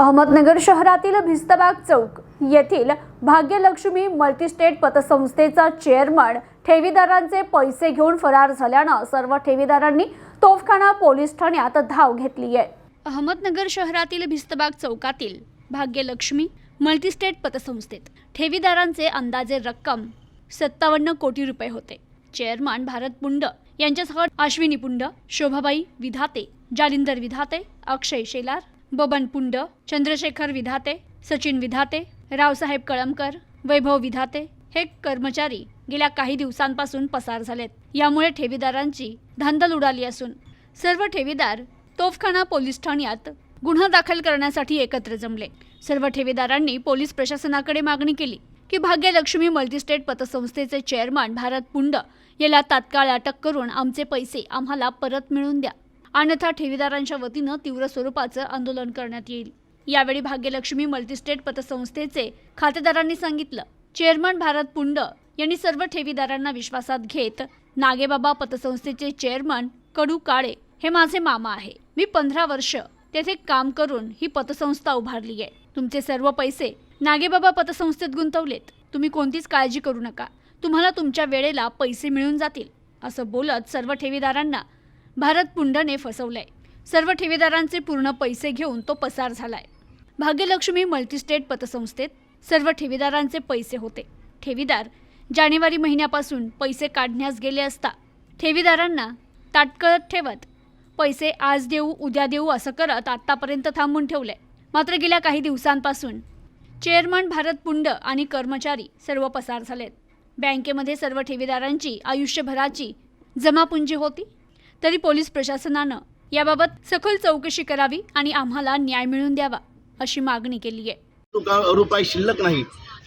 अहमदनगर शहरातील भिस्तबाग चौक येथील भाग्यलक्ष्मी मल्टीस्टेट पतसंस्थेचा चेअरमन ठेवीदारांचे पैसे घेऊन फरार झाल्यानं सर्व ठेवीदारांनी तोफखाना पोलीस ठाण्यात धाव घेतली आहे. अहमदनगर शहरातील भिस्तबाग चौकातील भाग्यलक्ष्मी मल्टीस्टेट पतसंस्थेत ठेवीदारांचे अंदाजे रक्कम सत्तावन्न कोटी रुपये होते. चेअरमन भारत पुंड यांच्यासह अश्विनी पुंड शोभाबाई विधाते जालिंदर विधाते अक्षय शेलार बबन पुंड चंद्रशेखर विधाते सचिन विधाते रावसाहेब कळमकर वैभव विधाते हे कर्मचारी गेल्या काही दिवसांपासून पसार झालेत. यामुळे ठेवीदारांची धांदल उडाली असून सर्व ठेवीदार तोफखाना पोलीस ठाण्यात गुन्हा दाखल करण्यासाठी एकत्र जमले. सर्व ठेवीदारांनी पोलीस प्रशासनाकडे मागणी केली की भाग्यलक्ष्मी मल्टीस्टेट पतसंस्थेचे चेअरमन भारत पुंड याला तात्काळ अटक करून आमचे पैसे आम्हाला परत मिळवून द्या. अन्यथा ठेवीदारांच्या वतीनं तीव्र स्वरूपाचं आंदोलन करण्यात येईल. यावेळी भाग्यलक्ष्मी मल्टीस्टेट पतसंस्थेचे खातेदारांनी सांगितलं. चेअरमन भारत पुंड यांनी सर्व ठेवीदारांना विश्वासात घेत नागेबाबा पतसंस्थेचे चेअरमन कडू काळे हे माझे मामा आहे. मी पंधरा वर्ष तेथे काम करून ही पतसंस्था उभारली आहे. तुमचे सर्व पैसे नागेबाबा पतसंस्थेत गुंतवलेत. तुम्ही कोणतीच काळजी करू नका. तुम्हाला तुमच्या वेळेला पैसे मिळून जातील. असं बोलत सर्व ठेवीदारांना भारत पुंडने फसवलंय. सर्व ठेवीदारांचे पूर्ण पैसे घेऊन तो पसार झालाय. भाग्यलक्ष्मी मल्टीस्टेट पतसंस्थेत सर्व ठेवीदारांचे पैसे होते. ठेवीदार जानेवारी महिन्यापासून पैसे काढण्यास गेले असता ठेवीदारांना ताटकळत ठेवत पैसे आज देऊ उद्या देऊ असं करत आत्तापर्यंत थांबून ठेवलंय. मात्र गेल्या काही दिवसांपासून चेअरमन भारत पुंड आणि कर्मचारी सर्व पसार झालेत. बँकेमध्ये सर्व ठेवीदारांची आयुष्यभराची जमापुंजी होती. तरी पोलीस प्रशासनानं याबाबत सखोल चौकशी करावी आणि आम्हाला न्याय मिळवून द्यावा अशी मागणी केली आहे. रुपये शिल्लक नाही.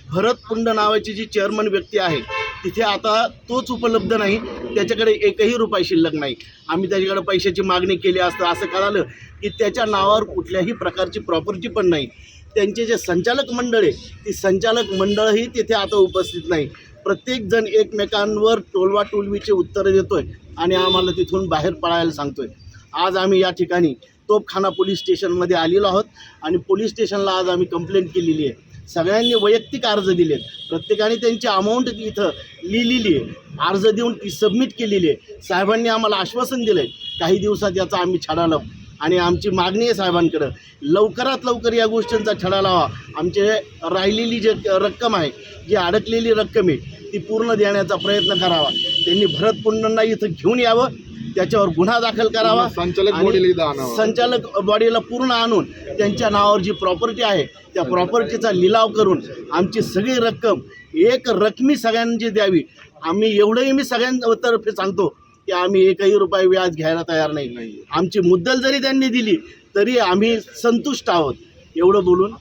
भरत पुंड नावाची जी चेअरमन व्यक्ती आहे तिथे आता तोच उपलब्ध नाही. त्याच्याकडे एकही रुपये शिल्लक नाही. आम्ही त्याच्याकडे पैशाची मागणी केली असतं असं कळालं की त्याच्या नावावर कुठल्याही प्रकारची प्रॉपर्टी पण नाही. त्यांचे जे संचालक मंडळ आहे ती संचालक मंडळही तिथे आता उपस्थित नाही. प्रत्येकजण एकमेकांवर टोलवा टोलवीचे उत्तरं देतोय आणि आम्हाला तिथून बाहेर पळायला सांगतोय. आज आम्ही या ठिकाणी तोपखाना पोलीस स्टेशनमध्ये आलेलो आहोत आणि पोलीस स्टेशनला आज आम्ही कंप्लेंट केलेली आहे. सगळ्यांनी वैयक्तिक अर्ज दिलेत. प्रत्येकाने त्यांची अमाऊंट इथं लिहिलेली आहे. अर्ज देऊन ती सबमिट केलेली आहे. साहेबांनी आम्हाला आश्वासन दिलं आहे काही दिवसात याचा आम्ही छाडा लावू. आणि आमची मागणी आहे साहेबांकडं लवकरात लवकर या गोष्टींचा छडा लावा. आमचे राहिलेली जे रक्कम आहे जी अडकलेली रक्कम आहे ती पूर्ण देण्याचा प्रयत्न करावा. त्यांनी भरत पुंडांना इथं घेऊन यावं त्याच्यावर गुन्हा दाखल करावा. संचालक बॉडीला. संचालक बॉडीला पूर्ण आणून त्यांच्या नावावर जी प्रॉपर्टी आहे त्या प्रॉपर्टीचा लिलाव करून आमची सगळी रक्कम एक रकमी सगळ्यांची द्यावी. आम्ही एवढंही मी सगळ्यांतर्फे सांगतो की आम्ही एकही रुपये व्याज घ्यायला तयार नाही. आमची मुद्दल जरी त्यांनी दिली तरी आम्ही संतुष्ट आहोत एवढं बोलून.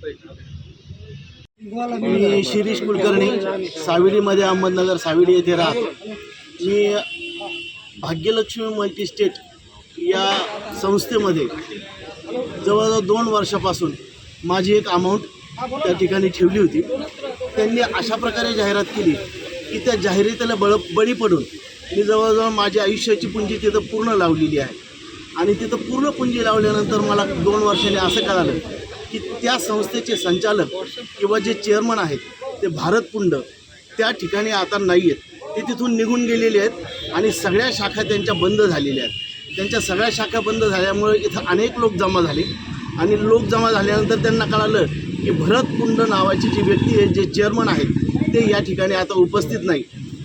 मी शिरीष कुलकर्णी सावेडीमध्ये अहमदनगर सावेडी येथे राहतो. मी भाग्यलक्ष्मी मल्टीस्टेट या संस्थेमध्ये जवळजवळ दोन वर्षापासून माझी एक अमाऊंट त्या ठिकाणी ठेवली होती. त्यांनी अशा प्रकारे जाहिरात केली की त्या जाहिरातीला बळ बळी पडून मी जवळजवळ माझी आयुष्याची पुंजी तिथं पूर्ण लावलेली आहे. आणि तिथं पूर्ण पुंजी लावल्यानंतर मला दोन वर्षांनी असं कळालं की त्या संस्थेचे संचालक किंवा जे चेअरमन आहेत ते भारतपुंड त्या ठिकाणी आता नाही आहेत. ते तिथून निघून गेलेले आहेत आणि सगळ्या शाखा त्यांच्या बंद झालेल्या आहेत. त्यांच्या सगळ्या शाखा बंद झाल्यामुळे इथं अनेक लोक जमा झाले. आणि लोक जमा झाल्यानंतर त्यांना कळालं की भरतकुंड नावाची जी व्यक्ती आहे जे चेअरमन आहेत ते या ठिकाणी आता उपस्थित नाही.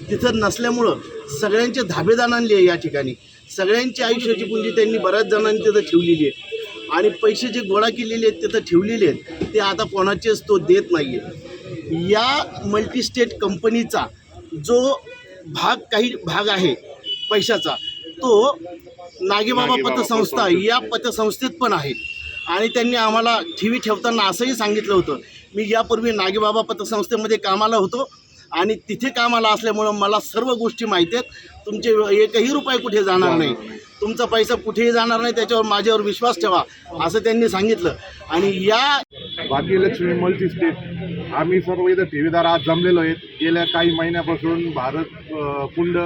तिथं नसल्यामुळं सगळ्यांचे धाबेदान आणले आहे या ठिकाणी. सगळ्यांची आयुष्याची पुंजी त्यांनी बऱ्याच जणांनी तिथं ठेवलेली आहे. आणि पैसे जे गोळा केलेले आहेत तिथं ठेवलेले आहेत ते आता कोणाचेच तो देत नाही आहे या मल्टीस्टेट कंपनीचा जो भाग काही भाग आहे पैशाचा तो नागेबाबा पतसंस्था. या पतसंस्थेत पण आहे. आणि त्यांनी आम्हाला ठेवी ठेवताना असंही सांगितलं होतं. मी यापूर्वी नागेबाबा पतसंस्थेमध्ये कामाला होतो. आणि तिथे कामाला असल्यामुळं मला सर्व गोष्टी माहिती आहेत. तुमचे एकही रुपये कुठे जाणार नाही. तुमचा पैसा कुठेही जाणार नाही त्याच्यावर माझ्यावर विश्वास ठेवा असं त्यांनी सांगितलं. आणि या भाग्यलक्ष्मी मल्टी स्टेट आम्ही सर्व इथं ठेवीदार आज जमलेलो आहेत. गेल्या काही महिन्यापासून भारत कुंड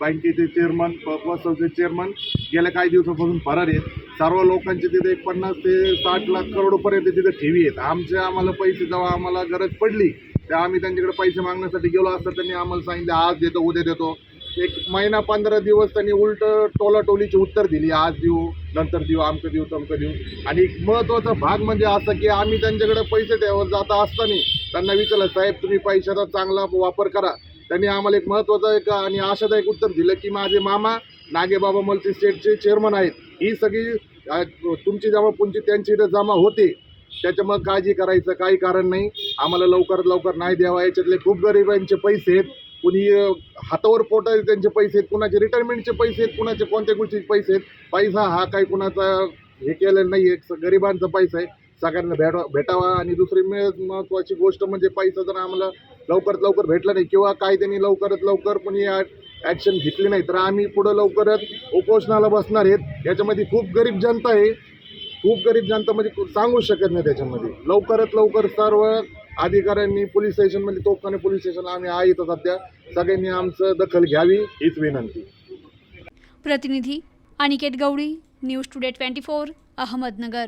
बँकेचे चेअरमन पतसंस्थेचे चेअरमन गेल्या काही दिवसापासून फरार आहेत. सर्व लोकांचे तिथे एक पन्नास ते साठ लाख करोडपर्यंत तिथे ठेवी आहेत. आमच्या आम्हाला पैसे जेव्हा आम्हाला गरज पडली. त्या आम्ही त्यांच्याकडे पैसे मागण्यासाठी गेलो असता त्यांनी आम्हाला सांगितलं आज देतो उद्या देतो. एक महिना पंधरा दिवस त्यांनी उलट टोलाटोलीची उत्तर दिली आज देऊ नंतर देऊ आमकं देऊ तमकं देऊ. आणि एक महत्त्वाचा भाग म्हणजे असं की आम्ही त्यांच्याकडे पैसे ठेवत जात असताना त्यांना विचारलं साहेब तुम्ही पैशाचा चांगला वापर करा. त्यांनी आम्हाला एक महत्त्वाचं एक आणि आशादायक उत्तर दिलं की माझे मामा नागेबाबा मल्टी स्टेटचे चेअरमन आहेत. ही सगळी तुमची जमा पुंची त्यांची इथं जमा होते. त्याच्यामुळे काळजी करायचं काही कारण नाही. आम्हाला लवकरात लवकर नाही द्यावा. याच्यातले खूप गरिबांचे पैसे आहेत. कुणी हातावर पोट त्यांचे पैसे आहेत कुणाचे रिटायरमेंटचे पैसे आहेत कुणाचे कोणत्या गोष्टीचे पैसे आहेत. पैसा हा काही कुणाचा हे केलेला नाही आहे गरिबांचा पैसा आहे. सगळ्यांना भेटा भेटावा आणि दुसरी महत्त्वाची गोष्ट म्हणजे पैसा जर आम्हाला लवकरात लवकर भेटला नाही किंवा काय त्यांनी लवकरात लवकर कोणी ॲक्शन घेतली नाही तर आम्ही पुढं लवकरच उपोषणाला बसणार आहेत. याच्यामध्ये खूप गरीब जनता आहे. खूप गरीब जनता म्हणजे सांगू शकत नाही त्याच्यामध्ये. लवकरात लवकर सर्व अधिकाऱ्यांनी पोलीस स्टेशनमध्ये तोफखाने पोलीस स्टेशन आम्ही आहे इथं सध्या. सगळ्यांनी आमचं दखल घ्यावी हीच विनंती. प्रतिनिधी Aniket Gavali news today twenty four Ahmednagar.